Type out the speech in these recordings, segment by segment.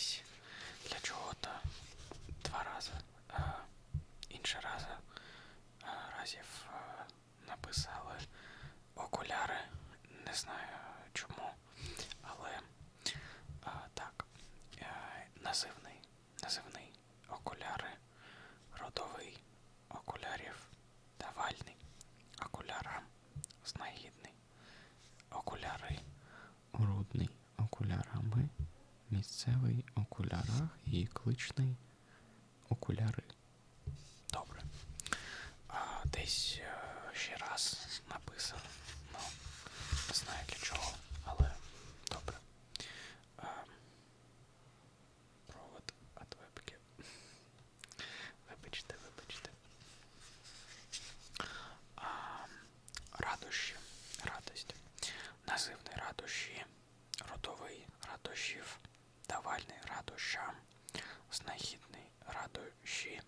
десь для чого-то два рази. А, інше раз а, разів написали окуляри. Не знаю чому. Але а, так. Е, називний. Називний окуляри. Родовий окулярів. Давальний. Окулярам. Знахідний. Окуляри. Орудний окулярами, місцевий окулярах і кличний окуляри. Добре. А, десь е, ще раз написано. Ну, не знаю для чого, але добре. А, провод від вебки. Вибачте, вибачте. А, радощі. Радость. Називний радощі. Родовий радощів. Давальний радощам. Знахідний радощі.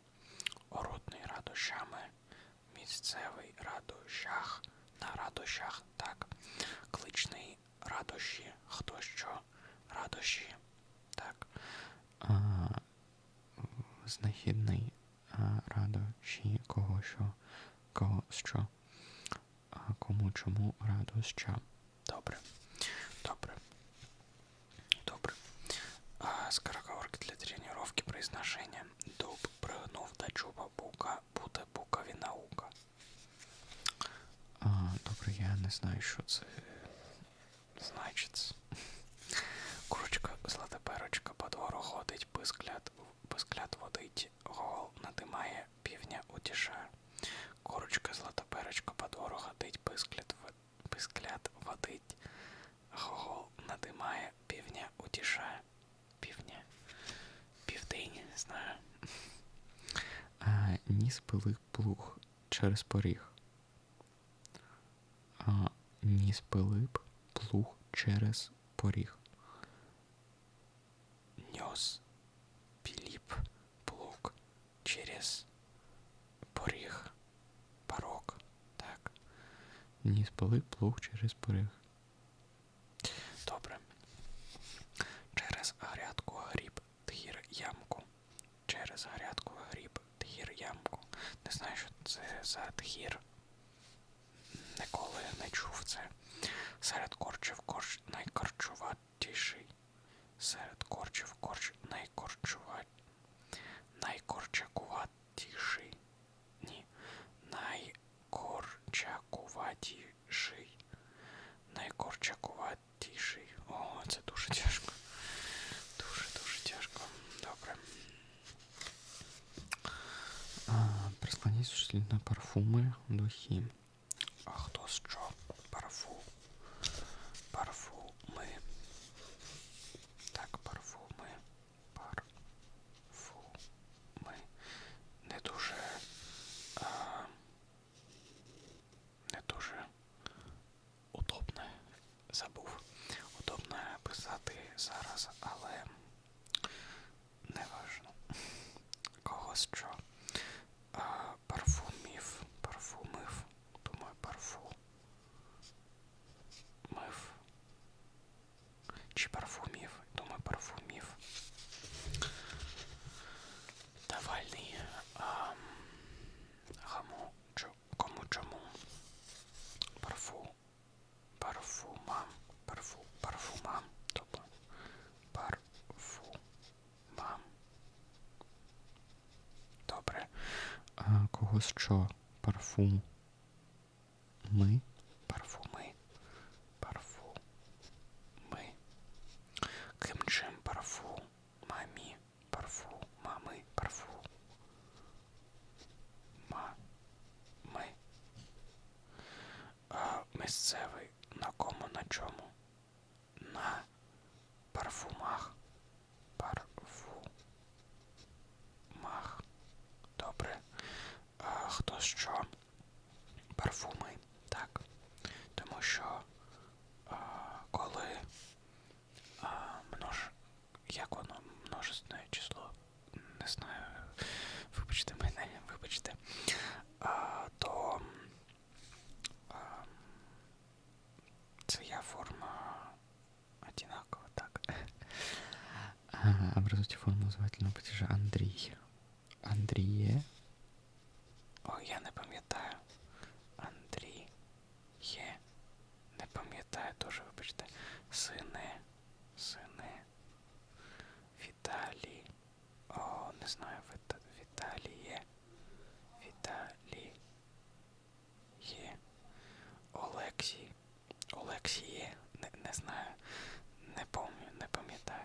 Орудний радощами. Місцевий радощах. На радощах, так. Кличний радощі. Хто що? Радощі. Так. А, знахідний а, радощі кого що, кого що, а, кому чому радоща. Букові наука. А, добре, я не знаю, що це. Значить. Курочка, злата перочка по двору ходить, пискляд, водить, гол надимає, півня утішає. Курочка, злата перочка по двору ходить, пискляд, водить, гол надимає, півня утішає. Півня. Південь, не знаю. Ніс пилив плуг через поріг. А, ніс пилип плуг через поріг. Нес Пилип плуг через поріг. Порог. Так. Ніс пилип плуг через поріг. Знаю, що це за тгір. Ніколи не чув це. Серед корчів корч найкорчуватіший. Серед корчів корч найкорчуват... найкорчакуватіший. Ні. Найкорчакуватіший. Найкорчакуватіший. О, це дуже тяжко. Дуже дуже тяжко. Добре. А, на парфуми, духи. А хто що? Парфу. Парфуми. Так, парфуми. Парфуми. Не дуже. А, не дуже удобно. Забув. Удобно писати зараз, але не важно. Кого що. А, парфумів. Парфумив. Думаю, парфу. Мив. Чи парфумів? Думаю, парфумів. Давальний. А, кому, чо, кому чому? Парфу. Парфумам. Парфу. Парфумам. Тобто. Парфумам. Добре. Що? Парфум. Ми. Парфуми. Парфу. Ми. Ким чим парфу. Мамі. Парфу. Мами. Парфу. Ма. Ми. А, місцевий. На кому на чому? На парфумах. що парфуми, так. Тому що а, коли а, множ... як воно множественне число, не знаю, вибачте мене, вибачте, а, то а, це я форма одинакова, так. Ага, образуйте форму звательного падежа Андрій. Андріє. Сини. Сини. Віталій. О, не знаю, Віта... Віталіє. Віталій. Є. Олексій. Олексіє. Не, не знаю. Не помню, не пам'ятаю.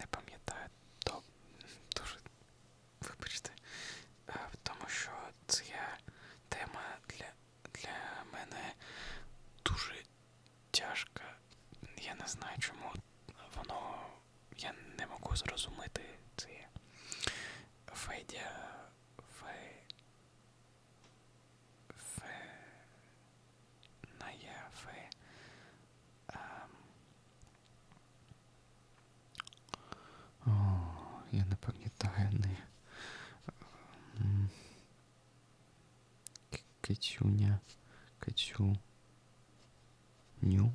Не пам'ятаю. То дуже вибачте. Е, Тому що ця тема для, для мене дуже тяжка. Я не знаю, чому воно. Я не можу зрозуміти це. Федя. Фе. Фе. Ная фе. Ем, О, я не пам'ятаю не. М. К- Катю. Ню.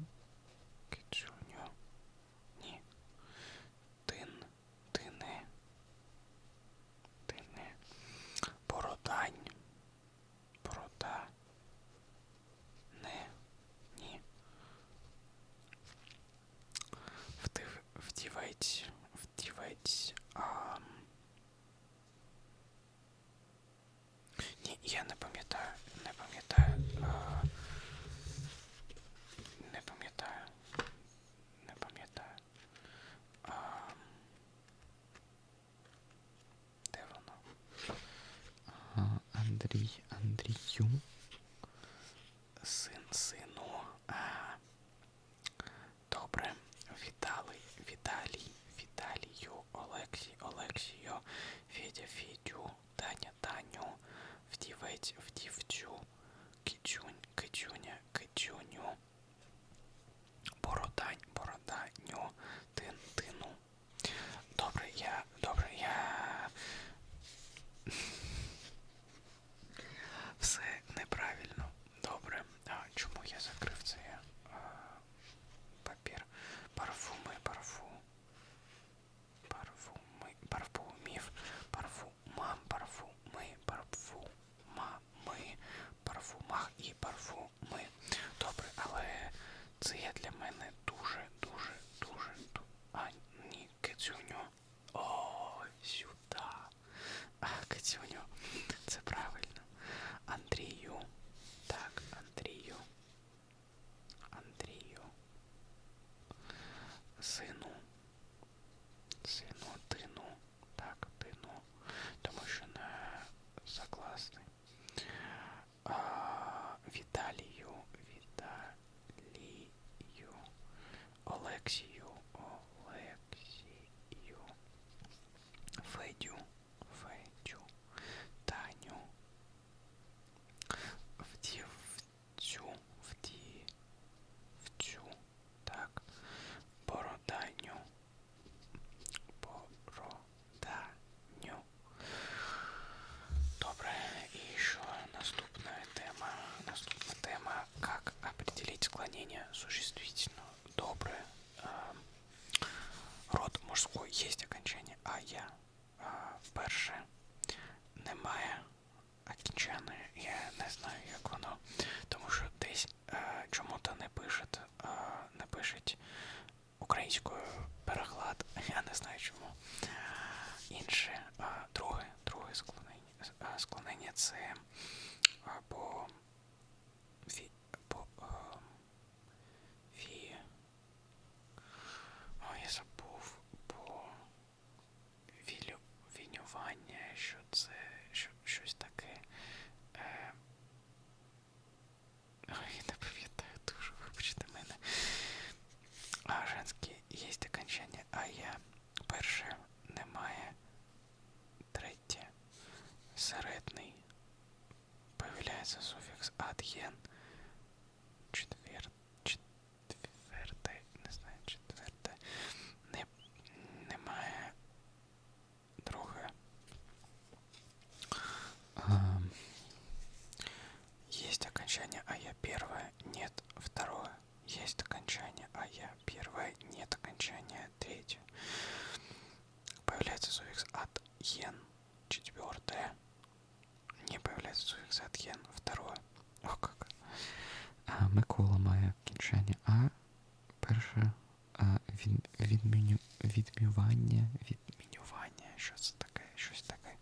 Що це таке? Щось таке.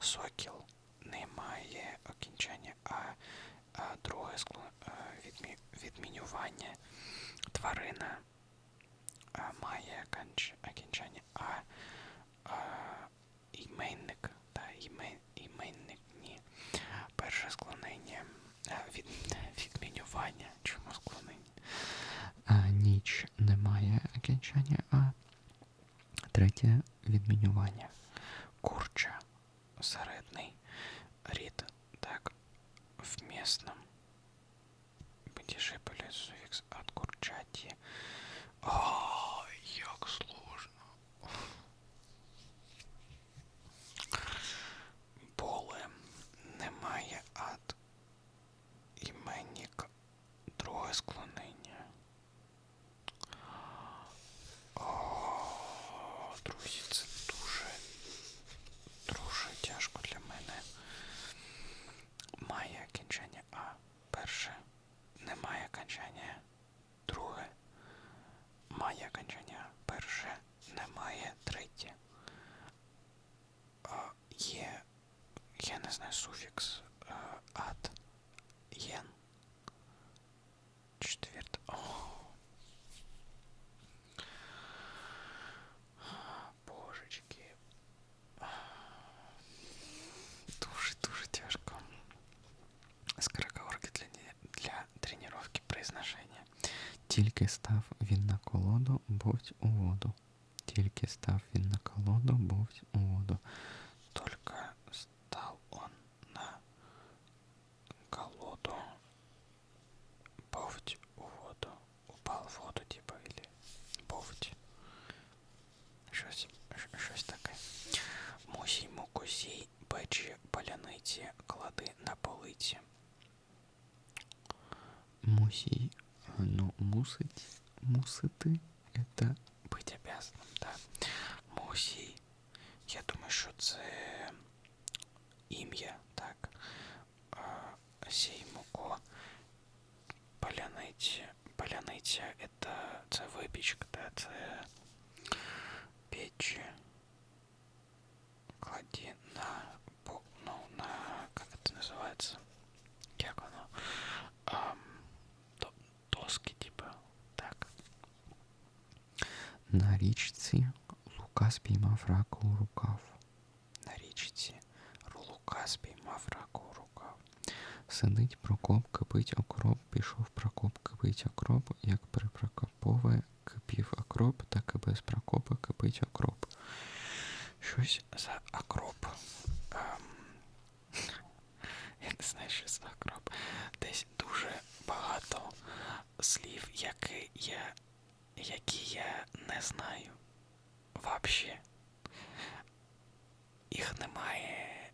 Сокіл не має окінчання А. а друге скло відмі, відмінювання. Тварина а, має окінчання А. а іменник та імен, іменник ні. Перше склонення. Від, відмінювання. Чому склонення? а, ніч не має кінчання А. Третє відмінювання. Курча. Середний рід. Так. В местном падеже появляется суффикс от курчаті. О, як сложно. Поле немає ад. Іменник. Друге склонення. О, друзі, це дуже, дуже тяжко для мене. Має кінчання А. Перше. Немає окончання. Друге. Має окончання. Перше. Немає третє. А, є. Я не знаю суфікс. А, ад. Єн. Четверте. О. Божечки. Дуже дуже тяжко. Скороговорки для, не- для тренировки произношения. Тільки став він на колоду, бовть у воду. Тільки став він на колоду, бовть у воду. Только стал он на колоду. Бовть у воду. Упал в воду, типа, или бовть. Щось, щось таке. Мусій мукусій, печі паляниці, клади на полиці. Мусій, ну, мусить, мусити, это Быть обязанным, да. Мусій. Я думаю, що це ім'я, так. А, Сій муко. Паляниця. Паляниця это це випічка, да, це спіймав рака у рукав. На річці Лука спіймав раку у рукав. Сидить Прокоп, кипить окроп, пішов Прокоп, кипить окроп, як при Прокопове кипів окроп, так і без Прокопа кипить окроп. Щось за акроп. Ем, я не знаю, що за акроп. Десь дуже багато слів, які я, які я не знаю. Вообще. Їх немає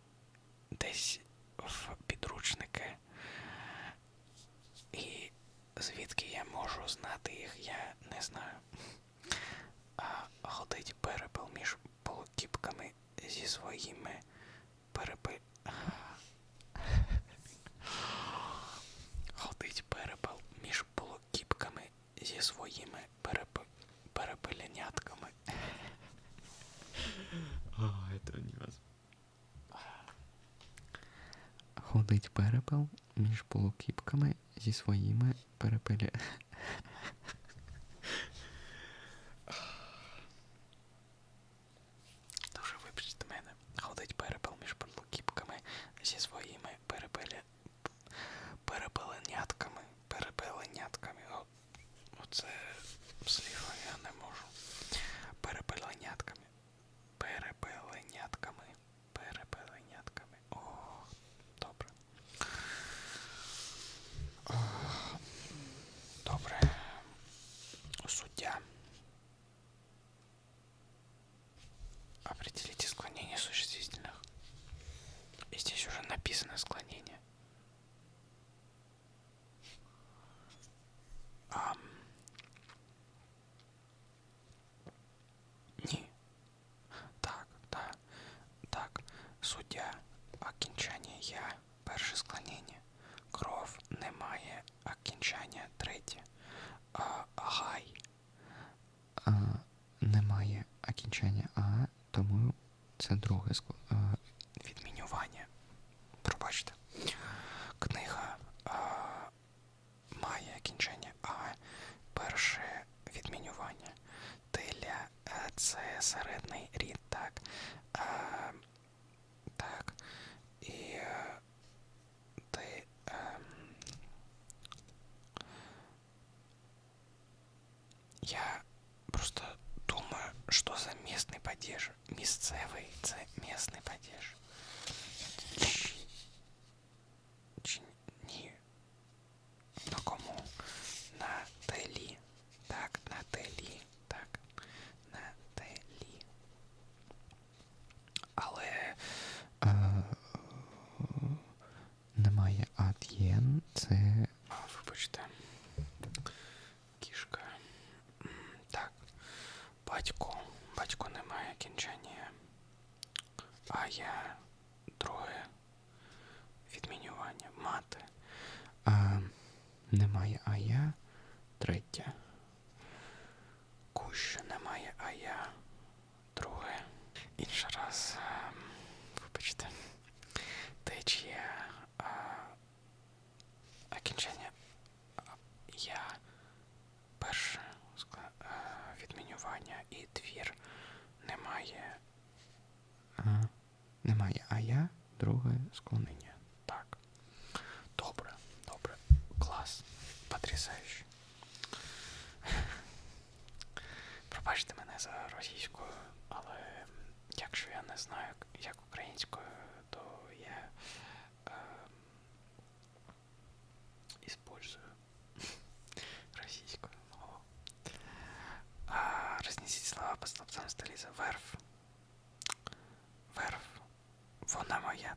десь в підручники. І звідки я можу знати їх, я не знаю. А ходить перепел між полукіпками зі своїми перепи... Ходить перепел між полукіпками зі своїми переп... перепелянятками. А, это. Ходить перепел між полукіпками зі своїми перепеля. життя, а я перше склонення. Кров немає, окінчання. третє. А, агай а, немає, окінчання. А, тому це друге склонення. потрясающе. Пробачте мене за російською, але якщо я не знаю, як українською, то я е, іспользую російською мову. Рознесіть слова по столбцям столі за верф. Верф. Вона моя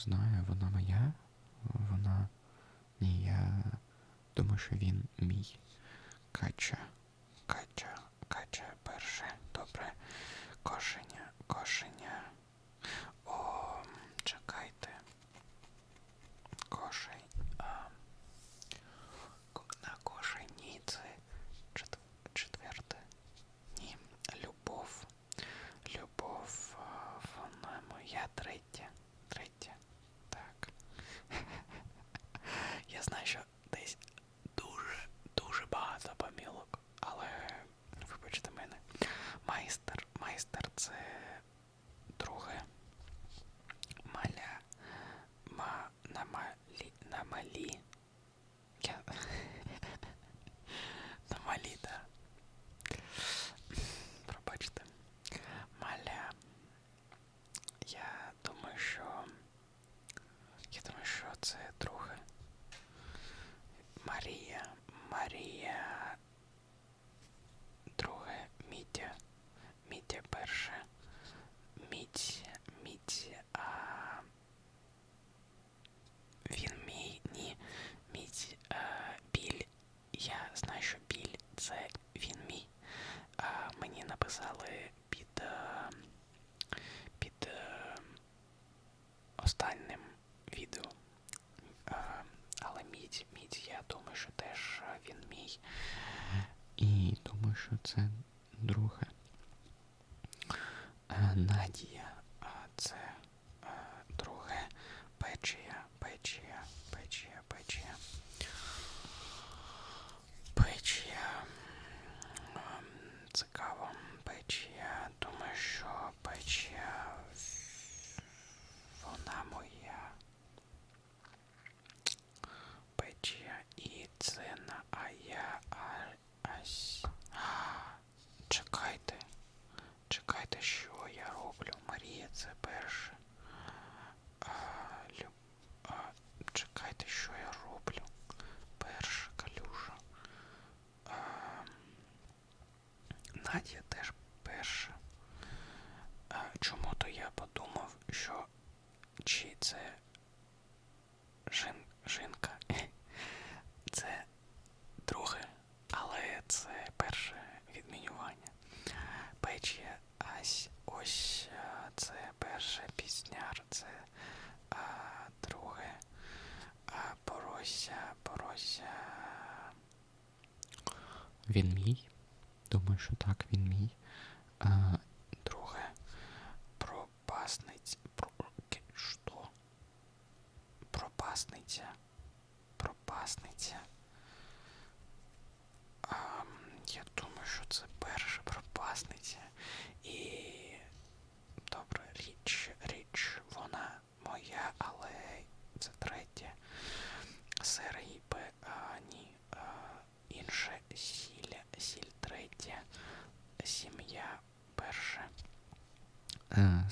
знаю, вона моя. Вона. Ні, я думаю, що він мій. Кача. сказали, під е, під е, останнім відео. Е, але мідь, мідь, я думаю, що теж він мій. І думаю, що це друге. Надія. Він мій. Думаю, що так, він мій.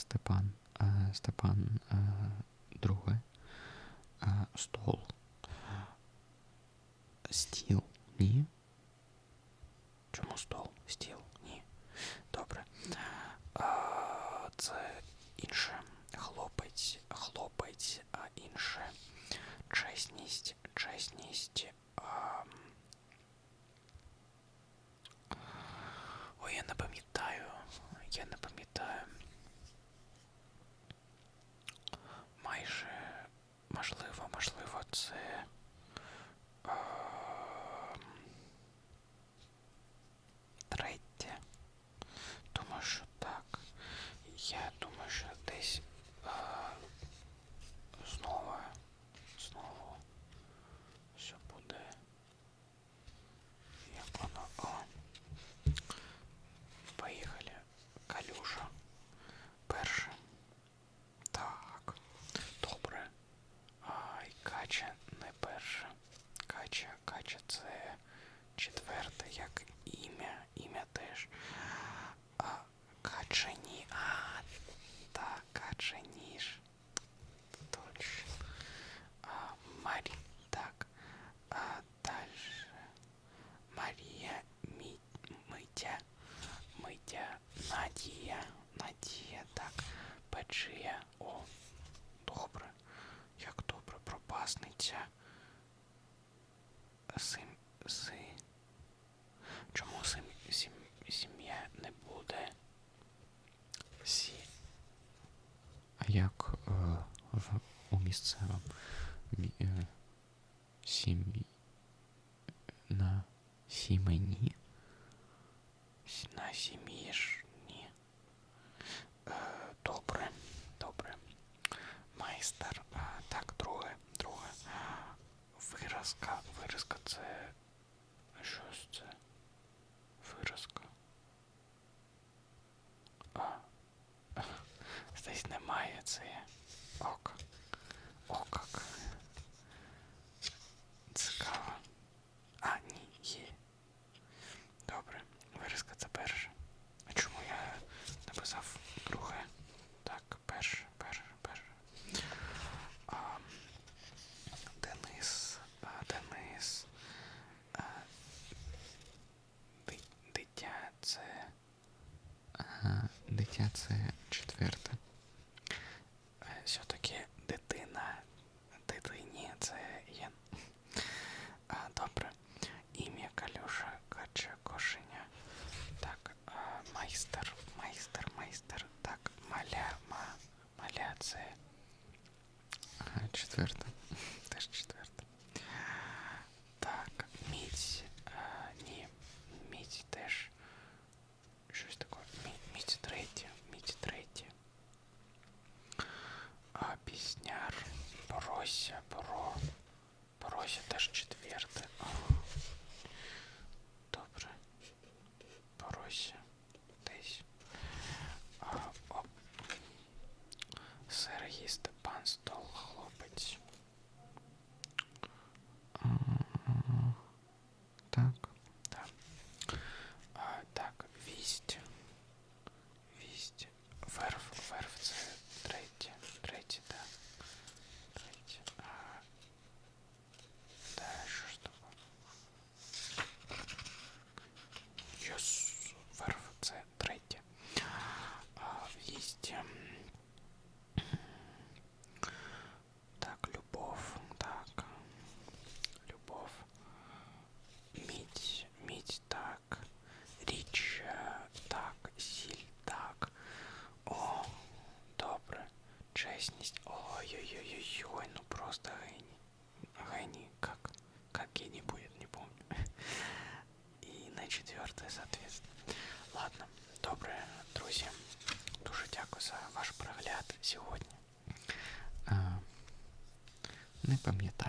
Степан, е, Степан е, власниця сим, си. Чому сим, сім, сім'я не буде? Сі. А як е, в, у місцевому е, сім'ї на сімені? виразка. Виразка це Не пам'ятаю, як